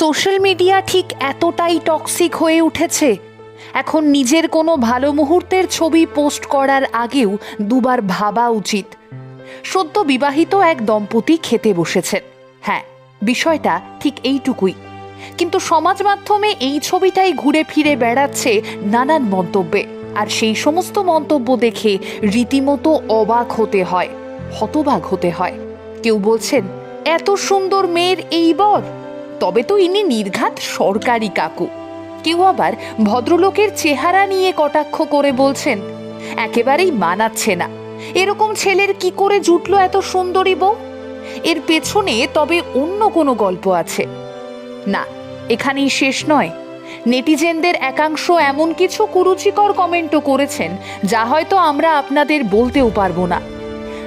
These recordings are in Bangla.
সোশ্যাল মিডিয়া ঠিক এতটাই টক্সিক হয়ে উঠেছে। এখন নিজের কোনো ভালো মুহূর্তের ছবি পোস্ট করার আগেও দুবার ভাবা উচিত। সদ্য বিবাহিত এক দম্পতি খেতে বসেছেন। হ্যাঁ বিষয়টা ঠিক এইটুকুই। কিন্তু সমাজ মাধ্যমে এই ছবিটাই ঘুরে ফিরে বেড়াচ্ছে নানান মন্তব্যে। আর সেই সমস্ত মন্তব্য দেখে রীতিমতো অবাক হতে হয়, হতবাক হতে হয়। কেউ বলছেন, এত সুন্দর মেয়ের এই বর? তবে তো ইনি নির্ঘাত সরকারি কাকু। কেউ আবার ভদ্রলোকের চেহারা নিয়ে কটাক্ষ করে বলছেন, একেবারেই মানাচ্ছে না। এরকম ছেলের কি করে জুটলো এত সুন্দরী বউ? এর পেছনে তবে অন্য কোনো গল্প আছে। না, এখানেই শেষ নয়। নেটিজেনদের একাংশ এমন কিছু কুরুচিকর কমেন্টও করেছেন, যা হয়তো আমরা আপনাদের বলতেও পারব না।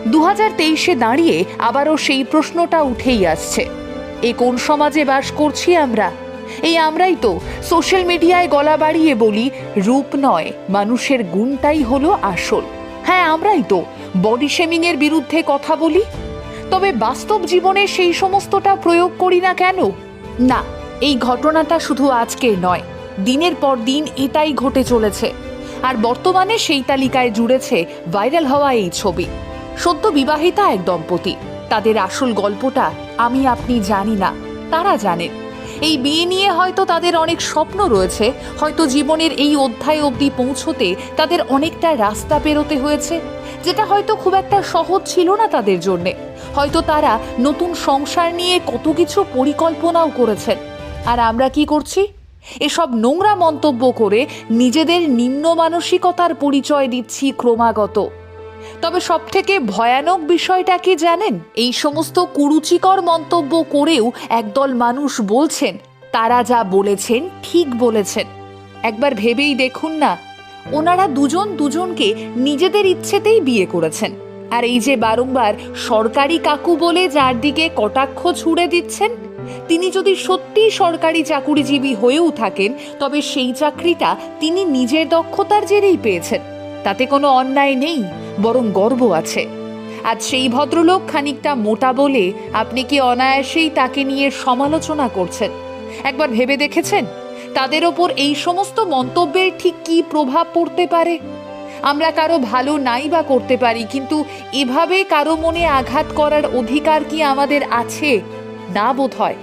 দু হাজার তেইশে দাঁড়িয়ে আবারও সেই প্রশ্নটা উঠেই আসছে। এ কোন সমাজে বাস করছি আমরা? এই আমরাই তো সোশ্যাল মিডিয়ায় গলা বাড়িয়ে বলি, রূপ নয়, মানুষের গুণটাই হলো আসল। হ্যাঁ আমরাই তো বডি শেমিং এর বিরুদ্ধে কথা বলি। তবে বাস্তব জীবনে সেই সমস্তটা প্রয়োগ করি না কেন? না, এই ঘটনাটা শুধু আজকের নয়, দিনের পর দিন এটাই ঘটে চলেছে। আর বর্তমানে সেই তালিকায় জুড়েছে ভাইরাল হওয়া এই ছবি। সদ্য বিবাহিতা এক দম্পতি, তাদের আসল গল্পটা আমি আপনি জানি না, তারা জানেন এই বিয়ে নিয়ে হয়তো তাদের অনেক স্বপ্ন রয়েছে, হয়তো জীবনের এই অধ্যায় অবধি পৌঁছতে তাদের অনেকটা রাস্তা পেরোতে হয়েছে, যেটা হয়তো খুব একটা সহজ ছিল না তাদের জন্যে। হয়তো তারা নতুন সংসার নিয়ে কত কিছু পরিকল্পনাও করেছেন। আর আমরা কি করছি? এসব নোংরা মন্তব্য করে নিজেদের নিম্ন মানসিকতার পরিচয় দিচ্ছি ক্রমাগত। তবে সব থেকে ভয়ানক বিষয়টা কি জানেন? এই সমস্ত কুরুচিকর মন্তব্য করেও একদল মানুষ বলছেন, তারা যা বলেছেন ঠিক বলেছেন। একবার ভেবেই দেখুন না, ওনারা দুজন দুজনকে নিজেদের ইচ্ছেতেই বিয়ে করেছেন। আর এই যে বারংবার সরকারি কাকু বলে যার দিকে কটাক্ষ ছুড়ে দিচ্ছেন, তিনি যদি সত্যি সরকারি চাকুরিজীবী হয়েও থাকেন, তবে সেই চাকরিটা তিনি নিজের দক্ষতার জেরেই পেয়েছেন। তাতে কোনো অন্যায় নেই। বরং গর্ব আছে। আজ সেই ভদ্রলোক খানিকটা মোটা বলে আপনি কি অনায়াসেই তাকে নিয়ে সমালোচনা করছেন? একবার ভেবে দেখেছেন? তাদের ওপর এই সমস্ত মন্তব্যের ঠিক কী প্রভাব পড়তে পারে? আমরা কারও ভালো নাই বা করতে পারি, কিন্তু এভাবে কারও মনে আঘাত করার অধিকার কি আমাদের আছে? না বোধ হয়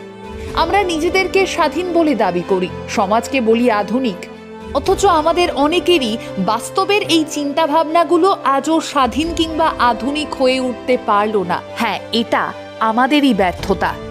আমরা নিজেদেরকে স্বাধীন বলে দাবি করি, সমাজকে বলি আধুনিক। অথচ আমাদের অনেকেরই বাস্তবের এই চিন্তা ভাবনাগুলো আজও স্বাধীন কিংবা আধুনিক হয়ে উঠতে পারল না। হ্যাঁ এটা আমাদেরই ব্যর্থতা।